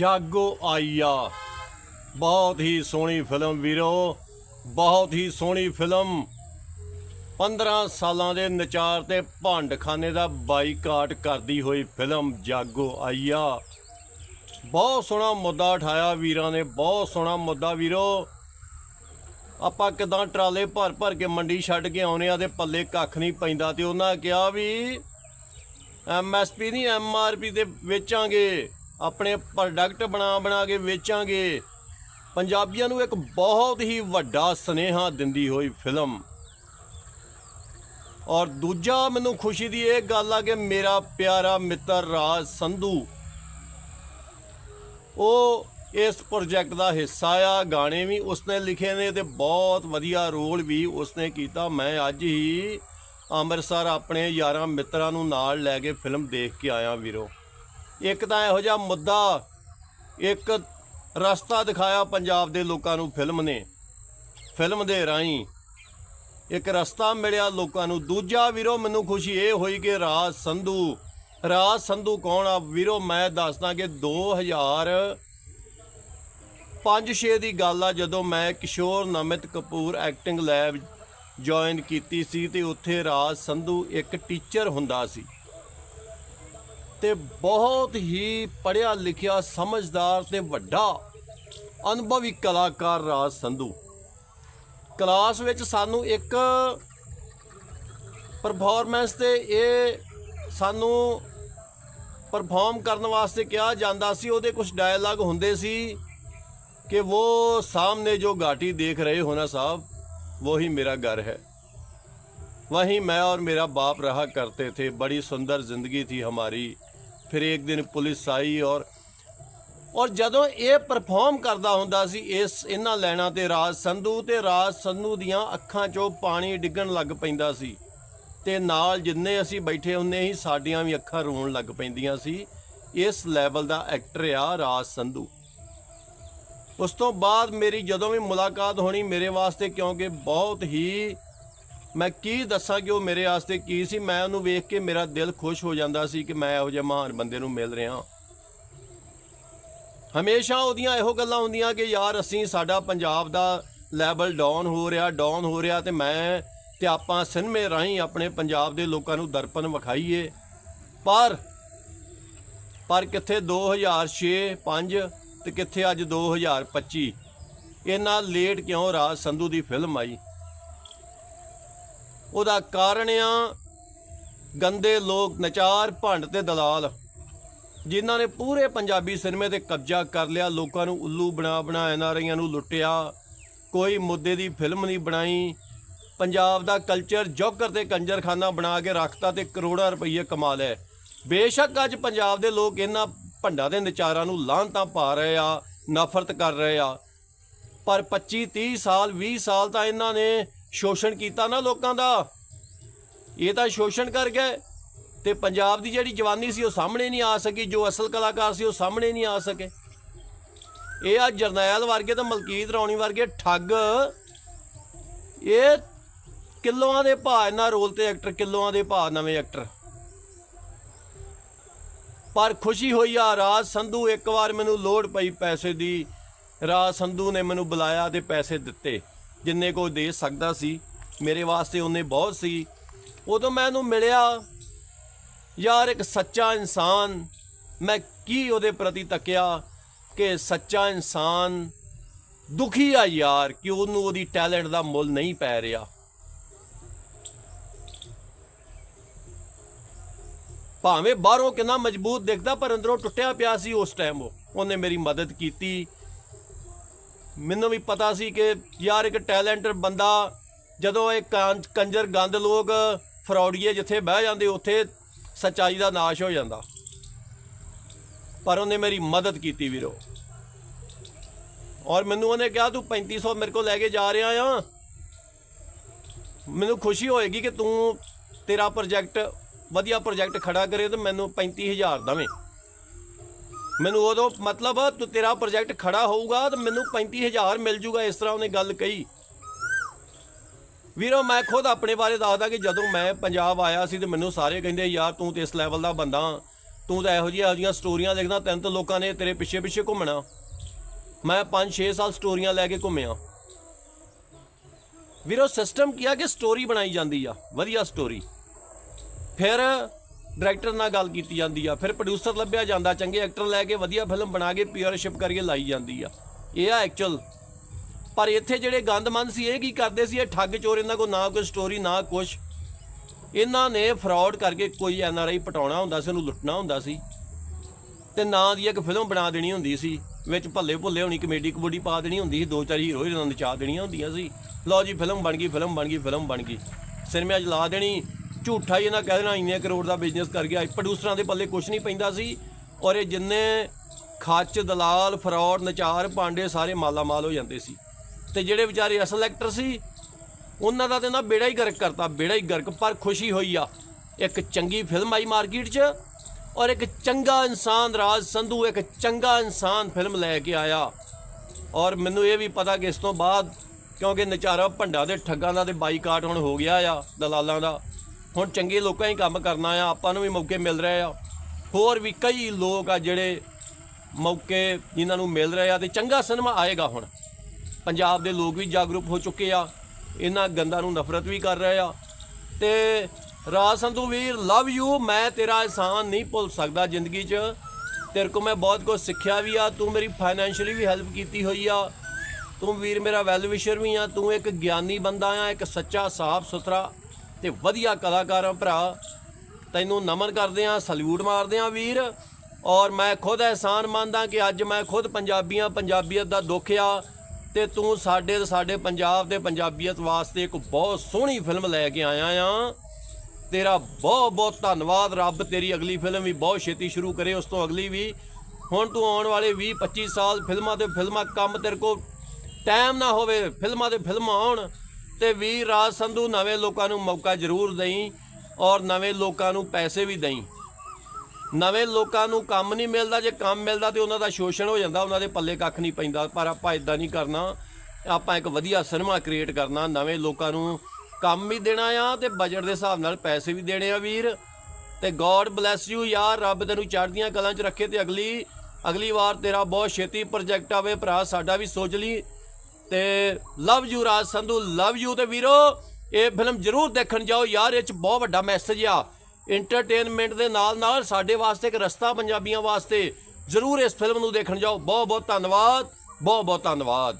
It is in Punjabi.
ਜਾਗੋ ਆਈਆ। ਬਹੁਤ ਹੀ ਸੋਹਣੀ ਫਿਲਮ ਵੀਰੋ, ਬਹੁਤ ਹੀ ਸੋਹਣੀ ਫਿਲਮ। 15 ਸਾਲਾਂ ਦੇ ਨਚਾਰ ਤੇ ਭੰਡਖਾਨੇ ਦਾ ਬਾਈਕਾਟ ਕਰਦੀ ਹੋਈ ਫਿਲਮ ਜਾਗੋ ਆਈਆ। ਬਹੁਤ ਸੋਹਣਾ ਮੁੱਦਾ ਉਠਾਇਆ ਵੀਰਾਂ ਨੇ, ਬਹੁਤ ਸੋਹਣਾ ਮੁੱਦਾ ਵੀਰੋ। ਆਪਾਂ ਕਿਦਾਂ ਟਰਾਲੇ ਭਰ ਭਰ ਕੇ ਮੰਡੀ ਛੱਡ ਕੇ ਆਉਨੇ ਆ ਤੇ ਪੱਲੇ ਕੱਖ ਨਹੀਂ ਪੈਂਦਾ ਤੇ ਉਹਨਾਂ ਕਿਹਾ ਵੀ ਐਮਐਸਪੀ ਨਹੀਂ ਐਮਆਰਪੀ ਤੇ ਵੇਚਾਂਗੇ। ਆਪਣੇ ਪ੍ਰੋਡਕਟ ਬਣਾ ਬਣਾ ਕੇ ਵੇਚਾਂਗੇ। ਪੰਜਾਬੀਆਂ ਨੂੰ ਇੱਕ ਬਹੁਤ ਹੀ ਵੱਡਾ ਸਨੇਹਾ ਦਿੰਦੀ ਹੋਈ ਫਿਲਮ। ਔਰ ਦੂਜਾ ਮੈਨੂੰ ਖੁਸ਼ੀ ਦੀ ਇਹ ਗੱਲ ਆ ਕਿ ਮੇਰਾ ਪਿਆਰਾ ਮਿੱਤਰ ਰਾਜ ਸੰਧੂ, ਉਹ ਇਸ ਪ੍ਰੋਜੈਕਟ ਦਾ ਹਿੱਸਾ ਆ, ਗਾਣੇ ਵੀ ਉਸਨੇ ਲਿਖੇ ਨੇ ਤੇ ਬਹੁਤ ਵਧੀਆ ਰੋਲ ਵੀ ਉਸਨੇ ਕੀਤਾ। ਮੈਂ ਅੱਜ ਹੀ ਅੰਮ੍ਰਿਤਸਰ ਆਪਣੇ ਯਾਰਾਂ ਮਿੱਤਰਾਂ ਨੂੰ ਨਾਲ ਲੈ ਕੇ ਫਿਲਮ ਦੇਖ ਕੇ ਆਇਆ ਵੀਰੋ। ਇੱਕ ਤਾਂ ਇਹੋ ਜਿਹਾ ਮੁੱਦਾ, ਇੱਕ ਰਸਤਾ ਦਿਖਾਇਆ ਪੰਜਾਬ ਦੇ ਲੋਕਾਂ ਨੂੰ ਫਿਲਮ ਨੇ। ਫਿਲਮ ਦੇ ਰਾਹੀਂ ਇੱਕ ਰਸਤਾ ਮਿਲਿਆ ਲੋਕਾਂ ਨੂੰ। ਦੂਜਾ, ਵੀਰੋ, ਮੈਨੂੰ ਖੁਸ਼ੀ ਇਹ ਹੋਈ ਕਿ ਰਾਜ ਸੰਧੂ ਰਾਜ ਸੰਧੂ ਕੌਣ ਆ? ਵੀਰੋ, ਮੈਂ ਦੱਸਦਾ ਕਿ 2000 5-6 ਦੀ ਗੱਲ ਆ, ਜਦੋਂ ਮੈਂ Kishore Namit Kapoor acting lab join ਕੀਤੀ ਸੀ ਤੇ ਉੱਥੇ ਰਾਜ ਸੰਧੂ ਇੱਕ ਟੀਚਰ ਹੁੰਦਾ ਸੀ। ਤੇ ਬਹੁਤ ਹੀ ਪੜਿਆ ਲਿਖਿਆ ਸਮਝਦਾਰ ਤੇ ਵੱਡਾ ਅਨੁਭਵੀ ਕਲਾਕਾਰ ਰਾਜ ਸੰਧੂ ਕਲਾਸ ਵਿੱਚ ਸਾਨੂੰ ਇੱਕ ਪਰਫਾਰਮੈਂਸ ਤੇ ਇਹ ਸਾਨੂੰ ਪਰਫਾਰਮ ਕਰਨ ਵਾਸਤੇ ਕਿਹਾ ਜਾਂਦਾ ਸੀ ਉਹਦੇ ਕੁਝ ਡਾਇਲੌਗ ਹੁੰਦੇ ਸੀ कि वो सामने जो घाटी देख रहे हो ना साहब वही मेरा घर है वहीं मैं और मेरा बाप रहा करते थे बड़ी सुंदर जिंदगी थी हमारी ਫਿਰ ਇੱਕ ਦਿਨ ਪੁਲਿਸ ਆਈ ਔਰ ਔਰ ਜਦੋਂ ਇਹ ਪਰਫਾਰਮ ਕਰਦਾ ਹੁੰਦਾ ਸੀ, ਇਸ ਇਹਨਾਂ ਲੈਣਾ ਤੇ ਰਾਜ ਸੰਧੂ ਤੇ ਰਾਜ ਸੰਧੂ ਦੀਆਂ ਅੱਖਾਂ 'ਚੋਂ ਪਾਣੀ ਡਿੱਗਣ ਲੱਗ ਪੈਂਦਾ ਸੀ। ਤੇ ਨਾਲ ਜਿੰਨੇ ਅਸੀਂ ਬੈਠੇ ਹੁੰਨੇ ਹੀ ਸਾਡੀਆਂ ਵੀ ਅੱਖਾਂ ਰੋਣ ਲੱਗ ਪੈਂਦੀਆਂ ਸੀ। ਇਸ ਲੈਵਲ ਦਾ ਐਕਟਰ ਆ ਰਾਜ ਸੰਧੂ। ਉਸ ਤੋਂ ਬਾਅਦ ਮੇਰੀ ਜਦੋਂ ਵੀ ਮੁਲਾਕਾਤ ਹੋਣੀ ਮੇਰੇ ਵਾਸਤੇ, ਕਿਉਂਕਿ ਬਹੁਤ ਹੀ ਮੈਂ ਕੀ ਦੱਸਾਂ ਕਿ ਉਹ ਮੇਰੇ ਵਾਸਤੇ ਕੀ ਸੀ? ਮੈਂ ਉਹਨੂੰ ਵੇਖ ਕੇ ਮੇਰਾ ਦਿਲ ਖੁਸ਼ ਹੋ ਜਾਂਦਾ ਸੀ ਕਿ ਮੈਂ ਇਹੋ ਜਿਹੇ ਮਹਾਨ ਬੰਦੇ ਨੂੰ ਮਿਲ ਰਿਹਾ ਹਮੇਸ਼ਾ ਉਹਦੀਆਂ ਇਹੋ ਗੱਲਾਂ ਹੁੰਦੀਆਂ ਕਿ ਯਾਰ ਅਸੀਂ ਸਾਡਾ ਪੰਜਾਬ ਦਾ ਲੈਵਲ ਡਾਊਨ ਹੋ ਰਿਹਾ, ਡਾਊਨ ਹੋ ਰਿਹਾ ਤੇ ਮੈਂ ਤੇ ਆਪਾਂ ਸਿਨੇਮੇ ਰਾਹੀਂ ਆਪਣੇ ਪੰਜਾਬ ਦੇ ਲੋਕਾਂ ਨੂੰ ਦਰਪਣ ਵਿਖਾਈਏ। ਪਰ ਪਰ ਕਿੱਥੇ 2006 5 ਤੇ ਕਿੱਥੇ ਅੱਜ 2025 ਇੰਨਾ ਲੇਟ ਕਿਉਂ ਰਾਜ ਸੰਧੂ ਦੀ ਫਿਲਮ ਆਈ? ਉਹਦਾ ਕਾਰਨ ਆ, ਗੰਦੇ ਲੋਕ ਨਚਾਰ ਭੰਡ ਤੇ ਦਲਾਲ। ਜਿਨ੍ਹਾਂ ਨੇ ਪੂਰੇ ਪੰਜਾਬੀ ਸਿਨੇਮੇ ਤੇ ਕਬਜ਼ਾ ਕਰ ਲਿਆ, ਲੋਕਾਂ ਨੂੰ ਉੱਲੂ ਬਣਾ ਬਣਾ ਐਨਆਰਆਈਆਂ ਨੂੰ ਲੁੱਟਿਆ। ਕੋਈ ਮੁੱਦੇ ਦੀ ਫਿਲਮ ਨਹੀਂ ਬਣਾਈ। ਪੰਜਾਬ ਦਾ ਕਲਚਰ ਜੋਕਰ ਤੇ ਕੰਜਰਖਾਨਾ ਬਣਾ ਕੇ ਰੱਖਤਾ ਤੇ ਕਰੋੜਾਂ ਰੁਪਏ ਕਮਾ ਲਏ। ਬੇਸ਼ੱਕ ਅੱਜ ਪੰਜਾਬ ਦੇ ਲੋਕ ਇਹਨਾਂ ਭੰਡਾਂ ਦੇ ਨਚਾਰਾਂ ਨੂੰ ਲਾਹਨਤਾਂ ਪਾ ਰਹੇ ਆ, ਨਫ਼ਰਤ ਕਰ ਰਹੇ ਆ। ਪਰ 25 30 ਸਾਲ 20 ਸਾਲ ਤਾਂ ਇਹਨਾਂ ਨੇ ਸ਼ੋਸ਼ਣ ਕੀਤਾ ਨਾ ਲੋਕਾਂ ਦਾ। ਇਹ ਤਾਂ ਸ਼ੋਸ਼ਣ ਕਰ ਗਏ ਤੇ ਪੰਜਾਬ ਦੀ ਜਿਹੜੀ ਜਵਾਨੀ ਸੀ ਉਹ ਸਾਹਮਣੇ ਨਹੀਂ ਆ ਸਕੀ, ਜੋ ਅਸਲ ਕਲਾਕਾਰ ਸੀ ਉਹ ਸਾਹਮਣੇ ਨਹੀਂ ਆ ਸਕੇ। ਇਹ ਆ ਜਰਨੈਲ ਵਰਗੇ ਤੇ ਮਲਕੀਤ ਰੌਣੀ ਵਰਗੇ ਠੱਗ। ਇਹ ਕਿਲੋਆਂ ਦੇ ਭਾਅ ਇਹਨਾਂ ਰੋਲ ਤੇ ਐਕਟਰ ਕਿਲੋਆਂ ਦੇ ਭਾਅ ਨਵੇਂ ਐਕਟਰ ਪਰ ਖੁਸ਼ੀ ਹੋਈ ਆ ਰਾਜ ਸੰਧੂ, ਇੱਕ ਵਾਰ ਮੈਨੂੰ ਲੋੜ ਪਈ ਪੈਸੇ ਦੀ। ਰਾਜ ਸੰਧੂ ਨੇ ਮੈਨੂੰ ਬੁਲਾਇਆ ਤੇ ਪੈਸੇ ਦਿੱਤੇ। ਜਿੰਨੇ ਕੋ ਦੇ ਸਕਦਾ ਸੀ, ਮੇਰੇ ਵਾਸਤੇ ਉਹਨੇ ਬਹੁਤ ਸੀ। ਉਦੋਂ ਮੈਂ ਉਹਨੂੰ ਮਿਲਿਆ, ਯਾਰ, ਇੱਕ ਸੱਚਾ ਇਨਸਾਨ, ਮੈਂ ਕੀ ਉਹਦੇ ਪ੍ਰਤੀ ਤੱਕਿਆ ਕਿ ਸੱਚਾ ਇਨਸਾਨ ਦੁਖੀ ਆ ਯਾਰ ਕਿ ਉਹਨੂੰ ਉਹਦੀ ਟੈਲੈਂਟ ਦਾ ਮੁੱਲ ਨਹੀਂ ਪੈ ਰਿਹਾ? ਭਾਵੇਂ ਬਾਹਰੋਂ ਕਿੰਨਾ ਮਜ਼ਬੂਤ ਦਿਖਦਾ, ਪਰ ਅੰਦਰੋਂ ਟੁੱਟਿਆ ਪਿਆ ਸੀ ਉਸ ਟਾਈਮ ਉਹ। ਉਹਨੇ ਮੇਰੀ ਮਦਦ ਕੀਤੀ। ਮੈਨੂੰ ਵੀ ਪਤਾ ਸੀ ਕਿ ਯਾਰ ਇੱਕ ਟੈਲੈਂਟਡ ਬੰਦਾ, ਜਦੋਂ ਇਹ ਕਾਂ- ਕੰਜਰ ਗੰਦ ਲੋਕ ਫਰੌਡੀਏ ਜਿੱਥੇ ਬਹਿ ਜਾਂਦੇ, ਉੱਥੇ ਸੱਚਾਈ ਦਾ ਨਾਸ਼ ਹੋ ਜਾਂਦਾ। ਪਰ ਉਹਨੇ ਮੇਰੀ ਮਦਦ ਕੀਤੀ ਵੀਰੋ। ਔਰ ਮੈਨੂੰ ਉਹਨੇ ਕਿਹਾ, ਤੂੰ 3500 ਮੇਰੇ ਕੋਲ ਲੈ ਕੇ ਜਾ ਰਿਹਾ ਆ। ਮੈਨੂੰ ਖੁਸ਼ੀ ਹੋਏਗੀ ਕਿ ਤੂੰ ਤੇਰਾ ਪ੍ਰੋਜੈਕਟ, ਵਧੀਆ ਪ੍ਰੋਜੈਕਟ ਖੜਾ ਕਰੇ ਤੇ ਮੈਨੂੰ 35000 ਦਵੇਂ। ਮੈਨੂੰ ਉਦੋਂ ਮਤਲਬ ਤੂੰ ਤੇਰਾ ਪ੍ਰੋਜੈਕਟ ਖੜਾ ਹੋਊਗਾ ਤੇ ਮੈਨੂੰ 35000 ਮਿਲ ਜੂਗਾ ਇਸ ਤਰ੍ਹਾਂ ਉਹਨੇ ਗੱਲ ਕਹੀ। ਵੀਰੋ, ਮੈਂ ਖੁਦ ਆਪਣੇ ਬਾਰੇ ਦੱਸਦਾ ਕਿ ਜਦੋਂ ਮੈਂ ਪੰਜਾਬ ਆਇਆ ਸੀ ਤੇ ਮੈਨੂੰ ਸਾਰੇ ਕਹਿੰਦੇ, ਯਾਰ, ਤੂੰ ਤੇ ਇਸ ਲੈਵਲ ਦਾ ਬੰਦਾ ਤੂੰ ਤਾਂ ਇਹੋ ਜਿਹੀਆਂ ਇਹੋ ਜਿਹੀਆਂ ਸਟੋਰੀਆਂ ਲਿਖਦਾ ਤੈਨੂੰ ਤਾਂ ਲੋਕਾਂ ਨੇ ਤੇਰੇ ਪਿੱਛੇ ਪਿੱਛੇ ਘੁੰਮਣਾ। ਮੈਂ 5-6 ਸਾਲ ਸਟੋਰੀਆਂ ਲੈ ਕੇ ਘੁੰਮਿਆ। ਵੀਰੋ ਸਿਸਟਮ ਕੀ ਆ ਕਿ ਸਟੋਰੀ ਬਣਾਈ ਜਾਂਦੀ ਆ। ਵਧੀਆ ਸਟੋਰੀ ਫਿਰ ਡਾਇਰੈਕਟਰ ਨਾਲ ਗੱਲ ਕੀਤੀ ਜਾਂਦੀ ਆ, ਫਿਰ ਪ੍ਰੋਡਿਊਸਰ ਲੱਭਿਆ ਜਾਂਦਾ, ਚੰਗੇ ਐਕਟਰ ਲੈ ਕੇ ਵਧੀਆ ਫਿਲਮ ਬਣਾ ਕੇ ਪੀਅਰਸ਼ਿਪ ਕਰਕੇ ਲਾਈ ਜਾਂਦੀ ਆ। ਇਹ ਆ ਐਕਚੁਅਲ ਪਰ ਇੱਥੇ ਜਿਹੜੇ ਗੰਦਮੰਦ ਸੀ, ਇਹ ਕੀ ਕਰਦੇ ਸੀ? ਇਹ ਠੱਗ ਚੋਰ, ਇਹਨਾਂ ਕੋਲ ਨਾ ਕੋਈ ਸਟੋਰੀ ਨਾ ਕੁਛ। ਇਹਨਾਂ ਨੇ ਫਰਾਡ ਕਰਕੇ ਕੋਈ ਐਨ ਆਰ ਆਈ ਪਟਾਉਣਾ ਹੁੰਦਾ ਸੀ, ਉਹਨੂੰ ਲੁੱਟਣਾ ਹੁੰਦਾ ਸੀ। ਤੇ ਨਾਂ ਦੀ ਇੱਕ ਫਿਲਮ ਬਣਾ ਦੇਣੀ ਹੁੰਦੀ ਸੀ, ਵਿੱਚ ਭੱਲੇ ਭੁੱਲੇ ਹੋਣੀ ਕਮੇਡੀ ਕਬੂਡੀ ਪਾ ਦੇਣੀ ਹੁੰਦੀ ਸੀ, ਦੋ ਚਾਰ ਹੀਰੋ ਹੀਰੋਇਨਾਂ ਨਚਾ ਦੇਣੀਆਂ ਹੁੰਦੀਆਂ ਸੀ। ਲਓ ਜੀ ਫਿਲਮ ਬਣ ਗਈ ਫਿਲਮ ਬਣ ਗਈ ਫਿਲਮ ਬਣ ਗਈ। ਸਿਨੇਮਾ 'ਚ ਲਾ ਦੇਣੀ ਝੂਠਾ ਹੀ ਇਹਨਾਂ ਕਹਿ ਦੇਣਾ, ਇੰਨੇ ਕਰੋੜ ਦਾ ਬਿਜ਼ਨਸ ਕਰ ਗਿਆ। ਪ੍ਰੋਡਿਊਸਰਾਂ ਦੇ ਪੱਲੇ ਕੁਝ ਨਹੀਂ ਪੈਂਦਾ ਸੀ। ਔਰ ਇਹ ਜਿੰਨੇ ਖੱਚ, ਦਲਾਲ, ਫਰਾਡ, ਨਚਾਰ, ਪਾਂਡੇ ਸਾਰੇ ਮਾਲਾ ਮਾਲ ਹੋ ਜਾਂਦੇ ਸੀ। ਤੇ ਜਿਹੜੇ ਵਿਚਾਰੇ ਅਸਲ ਐਕਟਰ ਸੀ, ਉਹਨਾਂ ਦਾ ਤੇ ਨਾ ਬੇੜਾ ਹੀ ਗਰਕ ਕਰਤਾ, ਬੇੜਾ ਹੀ ਗਰਕ, ਪਰ ਖੁਸ਼ੀ ਹੋਈ ਆ। ਇੱਕ ਚੰਗੀ ਫਿਲਮ ਆਈ ਮਾਰਕੀਟ 'ਚ ਔਰ ਇੱਕ ਚੰਗਾ ਇਨਸਾਨ ਰਾਜ ਸੰਧੂ ਇੱਕ ਚੰਗਾ ਇਨਸਾਨ ਫਿਲਮ ਲੈ ਕੇ ਆਇਆ। ਔਰ ਮੈਨੂੰ ਇਹ ਵੀ ਪਤਾ ਕਿ ਇਸ ਤੋਂ ਬਾਅਦ ਕਿਉਂਕਿ ਨਚਾਰਾ ਭੰਡਾ ਦੇ ਠੱਗਾਂ ਦਾ ਤੇ ਬਾਈਕਾਟ ਹੁਣ ਹੋ ਗਿਆ ਆ, ਦਲਾਲਾਂ ਦਾ। ਹੁਣ ਚੰਗੇ ਲੋਕਾਂ ਹੀ ਕੰਮ ਕਰਨਾ ਆ, ਆਪਾਂ ਨੂੰ ਵੀ ਮੌਕੇ ਮਿਲ ਰਹੇ ਆ। ਹੋਰ ਵੀ ਕਈ ਲੋਕ ਆ ਜਿਹੜੇ ਮੌਕੇ ਜਿਨ੍ਹਾਂ ਨੂੰ ਮਿਲ ਰਹੇ ਆ ਤੇ ਚੰਗਾ ਸਿਨੇਮਾ ਆਏਗਾ ਹੁਣ। ਪੰਜਾਬ ਦੇ ਲੋਕ ਵੀ ਜਾਗਰੂਕ ਹੋ ਚੁੱਕੇ ਆ, ਇਹਨਾਂ ਗੰਦਾਂ ਨੂੰ ਨਫ਼ਰਤ ਵੀ ਕਰ ਰਹੇ ਆ। ਤੇ ਰਾਜ ਸੰਧੂ ਵੀਰ, ਲਵ ਯੂ, ਮੈਂ ਤੇਰਾ ਇਹਸਾਨ ਨਹੀਂ ਭੁੱਲ ਸਕਦਾ ਜ਼ਿੰਦਗੀ 'ਚ। ਤੇਰੇ ਕੋ ਮੈਂ ਬਹੁਤ ਕੁਝ ਸਿੱਖਿਆ ਵੀ ਆ, ਤੂੰ ਮੇਰੀ ਫਾਈਨੈਂਸ਼ੀਅਲੀ ਵੀ ਹੈਲਪ ਕੀਤੀ ਹੋਈ ਆ। ਤੂੰ ਵੀਰ ਮੇਰਾ ਵੈਲ ਵਿਸ਼ਰ ਵੀ ਆ, ਤੂੰ ਇੱਕ ਗਿਆਨੀ ਬੰਦਾ ਆ, ਇੱਕ ਸੱਚਾ ਸਾਫ਼ ਸੁਥਰਾ ਤੇ ਵਧੀਆ ਕਲਾਕਾਰ ਆ ਭਰਾ। ਤੈਨੂੰ ਨਮਨ ਕਰਦੇ ਆ, ਸਲੂਟ ਮਾਰਦੇ ਆ ਵੀਰ। ਔਰ ਮੈਂ ਖੁਦ ਅਹਿਸਾਨ ਮੰਨਦਾ ਕਿ ਅੱਜ ਮੈਂ ਖੁਦ ਪੰਜਾਬੀਆਂ, ਪੰਜਾਬੀਅਤ ਦਾ ਦੁੱਖ ਆ ਤੇ ਤੂੰ ਸਾਡੇ ਤੇ ਸਾਡੇ ਪੰਜਾਬ ਦੇ ਪੰਜਾਬੀਅਤ ਵਾਸਤੇ ਇੱਕ ਬਹੁਤ ਸੋਹਣੀ ਫਿਲਮ ਲੈ ਕੇ ਆਇਆ ਆ। ਤੇਰਾ ਬਹੁਤ ਬਹੁਤ ਧੰਨਵਾਦ। ਰੱਬ ਤੇਰੀ ਅਗਲੀ ਫਿਲਮ ਵੀ ਬਹੁਤ ਛੇਤੀ ਸ਼ੁਰੂ ਕਰੇ, ਉਸ ਤੋਂ ਅਗਲੀ ਵੀ। ਹੁਣ ਤੂੰ ਆਉਣ ਵਾਲੇ 20 25 ਸਾਲ ਫਿਲਮਾਂ ਤੇ ਫਿਲਮਾਂ ਕੰਮ ਤੇਰੇ ਕੋ ਟਾਈਮ ਨਾ ਹੋਵੇ, ਫਿਲਮਾਂ ਤੇ ਫਿਲਮਾਂ ਆਉਣ। ਤੇ ਵੀਰ ਰਾਜ ਸੰਧੂ ਨਵੇਂ ਲੋਕਾਂ ਨੂੰ ਮੌਕਾ ਜ਼ਰੂਰ ਦੇਈ ਔਰ ਨਵੇਂ ਲੋਕਾਂ ਨੂੰ ਪੈਸੇ ਵੀ ਦੇਈ। ਨਵੇਂ ਲੋਕਾਂ ਨੂੰ ਕੰਮ ਨਹੀਂ ਮਿਲਦਾ, ਜੇ ਕੰਮ ਮਿਲਦਾ ਤੇ ਉਹਨਾਂ ਦਾ ਸ਼ੋਸ਼ਣ ਹੋ ਜਾਂਦਾ, ਉਹਨਾਂ ਦੇ ਪੱਲੇ ਕੱਖ ਨਹੀਂ ਪੈਂਦਾ, ਪਰ ਆਪਾਂ ਇਦਾਂ ਨਹੀਂ ਕਰਨਾ। ਆਪਾਂ ਇੱਕ ਵਧੀਆ ਸਿਨੇਮਾ ਕ੍ਰੀਏਟ ਕਰਨਾ, ਨਵੇਂ ਲੋਕਾਂ ਨੂੰ ਕੰਮ ਵੀ ਦੇਣਾ ਆ ਤੇ ਬਜਟ ਦੇ ਹਿਸਾਬ ਨਾਲ ਪੈਸੇ ਵੀ ਦੇਣੇ ਆ ਵੀਰ। ਤੇ ਗੋਡ ਬlesਸ ਯੂ ਯਾਰ, ਰੱਬ ਤੈਨੂੰ ਚੜ੍ਹਦੀਆਂ ਕਲਾਂ 'ਚ ਰੱਖੇ ਤੇ ਅਗਲੀ ਅਗਲੀ ਵਾਰ ਤੇਰਾ ਬਹੁਤ ਛੇਤੀ ਪ੍ਰੋਜੈਕਟ ਆਵੇ, ਭਰਾ ਸਾਡਾ ਵੀ ਸੋਚ ਲਈ ਤੇ love you Raj Sandhu love you ਤੇ ਵੀਰੋ, ਇਹ ਫਿਲਮ ਜਰੂਰ ਦੇਖਣ ਜਾਓ, ਯਾਰ ਇਹ ਚ ਬਹੁਤ ਵੱਡਾ ਮੈਸੇਜ ਆ। ਇੰਟਰਟੇਨਮੈਂਟ ਦੇ ਨਾਲ ਨਾਲ ਸਾਡੇ ਵਾਸਤੇ ਇੱਕ ਰਸਤਾ ਪੰਜਾਬੀਆਂ ਵਾਸਤੇ ਜਰੂਰ ਇਸ ਫਿਲਮ ਨੂੰ ਦੇਖਣ ਜਾਓ। ਬਹੁਤ ਬਹੁਤ ਧੰਨਵਾਦ ਬਹੁਤ ਬਹੁਤ ਧੰਨਵਾਦ।